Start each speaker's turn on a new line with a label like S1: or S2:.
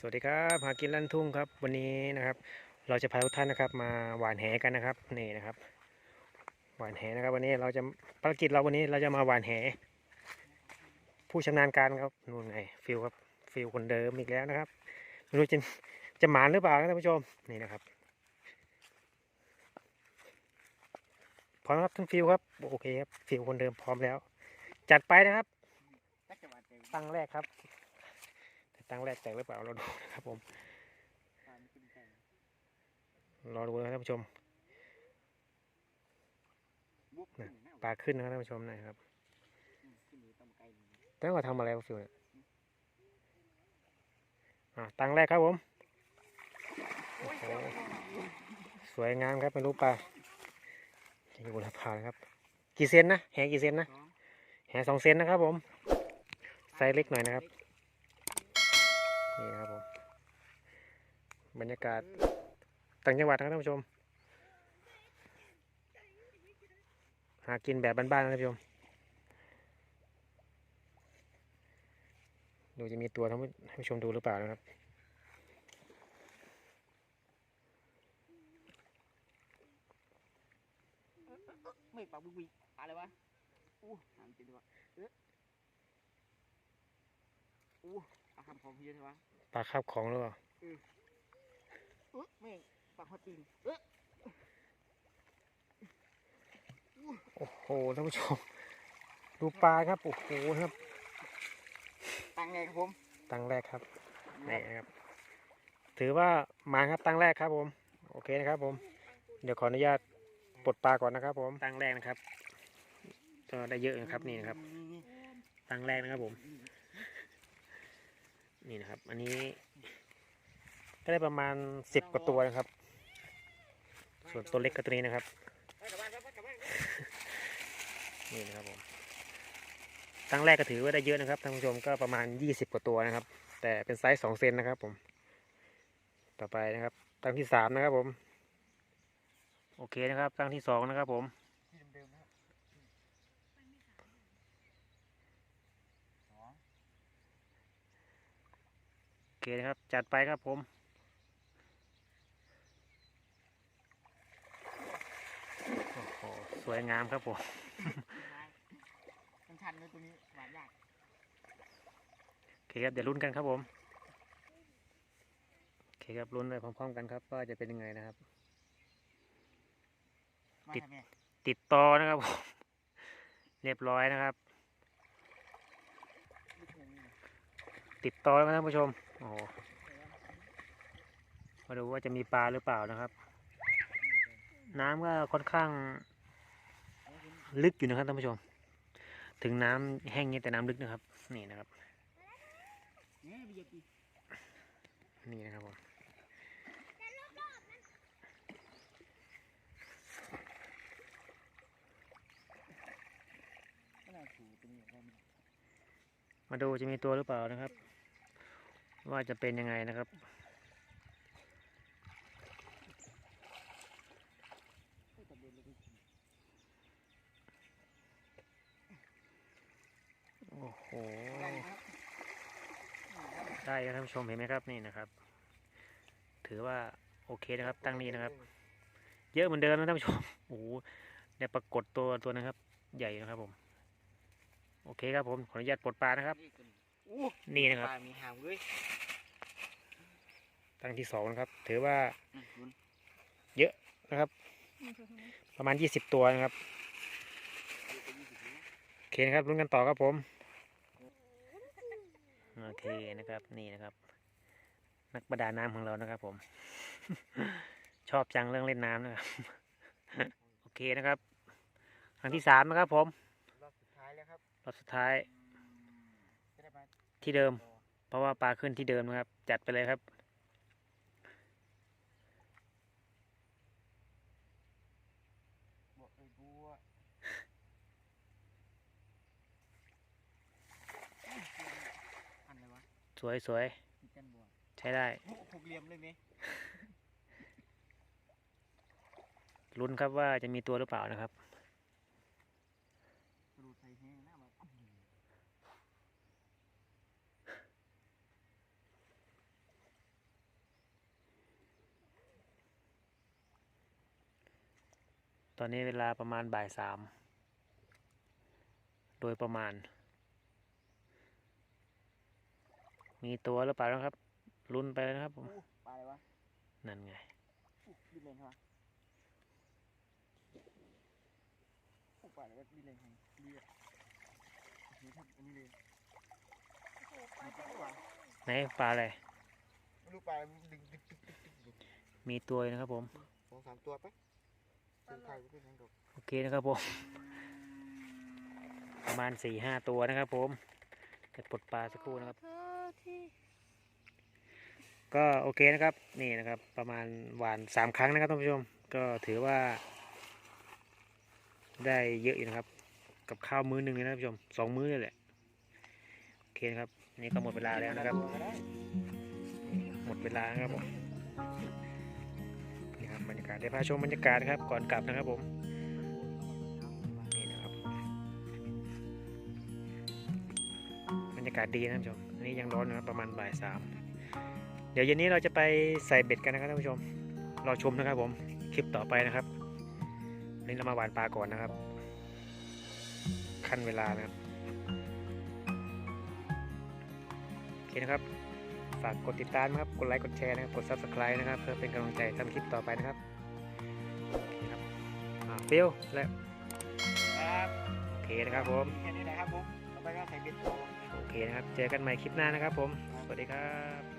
S1: สวัสดีครับหากินลั่นทุ่งครับวันนี้นะครับ เราจะพาทุกท่านนะครับ มาหวานแหกันนะครับนี่นะครับ หวานแหนะครับ วันนี้เราจะภารกิจเราวันนี้เราจะมาหวานแห ผู้ชำนาญการครับนู่นไงฟิลครับฟิลคนเดิมอีกแล้วนะครับไม่รู้จะจะหมานหรือเปล่านะท่านผู้ชมนี่นะครับพร้อมครับท่านฟิลครับโอเคครับฟิลคนเดิมพร้อมแล้ว จัดไปนะครับตั้งแรกครับ ต่ตั้งแรกแตกหรือเปล่าเราดูนะครับผมรอดูนะครับท่านผู้ชมปลาขึ้นนะครับท่านผู้ชมนะครับตั้งว่าทำอะไรวะฟิวเนี่ยอะตั้งแรกครับผมโอ้โหสวยงามครับไม่รู้ปลาอยู่บนผานะครับ กี่เซนนะ แหกี่เซนนะ แหสองเซนนะครับผม ไซส์เล็กหน่อยนะครับ นี่ครับผมบรรยากาศต่างจังหวัดนะครับท่านผู้ชม หากินแบบบ้านๆนะท่านผู้ชมดูจะมีตัวท่านผู้ชมดูหรือเปล่านะครับ
S2: ไม่ปากบุกบีอะไรวะอู้หามจริงวะเอ๊ะอู้ ปากคำของพี่เยอะใช่วะ
S1: ปลาคาบของหรือเปล่า
S2: เอ๊ะไม่ปากฮอตตีนเอ๊ะ
S1: โอ้โหท่านผู้ชม ดูปลาครับโอ้โหครับ
S2: ตังไงครับผม
S1: ตั้งแรกครับนี่นะครับ ถือว่ามาครับตั้งแรกครับผม โอเคนะครับผม เดี๋ยวขออนุญาตปลดปลาก่อนนะครับ ผมตั้งแรกนะครับก็ได้เยอะนะครับนี่นะครับ ตั้งแรกนะครับผม นี่นะครับ อันนี้ ก็ได้ประมาณสิบกว่าตัวนะครับ ส่วนตัวเล็กก็ตัวนี้นะครับ
S2: นี่นะ
S1: ครับผมตั้งแรกก็ถือว่าได้เยอะนะครับท่านผู้ชมก็ประมาณยี่สิบกว่าตัวนะครับ แต่เป็นไซส์สองเซนนะครับ ผม ต่อไปนะครับตั้งที่สามนะครับผม โอเคนะครับตั้งที่สองนะครับผม
S2: ที่เดิมๆนะครับสอง
S1: โอ เคนะครับ จัดไปครับผมโอ้โหสวยงามครับผม
S2: มันชันเลยตัวนี้หวานยาก
S1: โอเคครับเดี๋ยวลุ้นกันครับผมโอเคครับลุ้นไปพร้อมๆกันครับว่าจะเป็นยังไงนะครับ
S2: มา
S1: ติด
S2: ครับแม่
S1: ติดต่อนะครับผมเรียบร้อยนะครับ
S2: ลูกหนึ่ง
S1: ติดต่อแล้วนะท่านผู้ชม โอ้โหมาดูว่าจะมีปลาหรือเปล่านะครับ น้ำก็ค่อนข้างลึกอยู่นะครับท่านผู้ชม ถึงน้ำแห้งนี้แต่น้ำลึกนะครับ นี่นะครับ
S2: เนี่ยบีจี
S1: นี่นะครับผม
S2: ไม่น่าถูตัวนี้ได้ไหม
S1: มาดูจะมีตัวหรือเปล่านะครับ ว่าจะเป็นยังไงนะครับโอ้โห
S2: ได้ครับ
S1: ท่านผู้ชมเห็นไหมครับนี่นะครับ ถือว่าโอเคนะครับ ตั้งนี้นะครับ เยอะเหมือนเดิมนะท่านผู้ชมโอ้โหได้ปรากฏตัวตัวนะครับ ใหญ่นะครับผม โอเคครับผม ขออนุญาตปลดปลานะครับ นี่นะครับ
S2: ปลามีหางเว้ย
S1: ตั้งที่สองนะครับ ถือว่า
S2: อืมลุ้น
S1: นะครับ ประมาณยี่สิบตัวนะครับ
S2: ดูไปยี่สิบนิ้ว
S1: โอเคนะครับลุ้นกันต่อครับผมโอเคนะครับนี่นะครับ นักประดาน้ำของเรานะครับ ผม ชอบจังเรื่องเล่นน้ำนะครับ โอเคนะครับ ครั้งที่สามนะครับ ผม
S2: รอบสุดท้ายแล้วครับ
S1: รอบสุดท้าย
S2: จะได้มา
S1: ที่เดิม เพราะว่าปลาขึ้นที่เดิมนะครับ จัดไปเลยครับ
S2: บวกไอ้บัวอันอะไรวะ
S1: สวยสวย
S2: มีกันบัว
S1: ใช้ได้
S2: โอ้หกเหลี่ยมเลยไหม
S1: ลุ้นครับว่าจะมีตัวหรือเปล่านะครับ
S2: ดูใส่แห้งหน้ามันอื้อหือ
S1: ตอนนี้เวลาประมาณบ่ายสาม โดยประมาณ มีตัวหรือเปล่านะครับ ลุ้นไปเลยนะครับผม
S2: อู้ปลาอะไรวะ
S1: นั่นไง
S2: อู้ดินเลนใช่ปะอู้ปลาอะไรวะดินเลนแห่งดีอะนี่ทำอันนี้เลยมีปลาด้วยวะ
S1: ไหนปลาอะไร
S2: ไม่รู้ปลาอะไรมันดึงดึงดึงดึงดึงดึง
S1: มีตัวอยู่นะครับผม
S2: สองสามตัวปะ เป็นไข่ก็เป็นยังดอก
S1: โอเคนะครับผม ประมาณสี่ห้าตัวนะครับผมจะปลดปลาสักครู่นะครับ ก็โอเคนะครับ นี่นะครับ ประมาณหวานสามครั้งนะครับท่านผู้ชม ก็ถือว่า ได้เยอะอยู่นะครับ กับข้าวมื้อหนึ่งเลยนะท่านผู้ชมสองมื้อเลยแหละโอเคนะครับ นี่ก็หมดเวลาแล้วนะครับ หมดเวลาครับผม นี่ครับบรรยากาศได้พาชมบรรยากาศครับก่อนกลับนะครับผมนี่นะครับบรรยากาศดีนะท่านผู้ชมอันนี้ยังร้อนนะครับประมาณบ่ายสามเดี๋ยวเย็นนี้เราจะไปใส่เบ็ดกันนะครับท่านผู้ชมรอชมนะครับผมคลิปต่อไปนะครับนนี้เรามาหวานปลาก่อนนะครับขั้นเวลานะครับโอเคนะครับ ฝากกดติดตามนะครับ กดไลค์ กดแชร์นะครับ กด subscribe นะครับ เพื่อเป็นกำลังใจทำคลิปต่อไปนะครับโอเคครับอ่าฟิลแล้ว
S2: ครับ
S1: โอเคนะครับผม
S2: แค่นี้นะครับผมต่อไปก็ใส่เบ็ดต่อ
S1: โอเคนะครับ เจอกันใหม่คลิปหน้านะครับผม สวัสดีครับ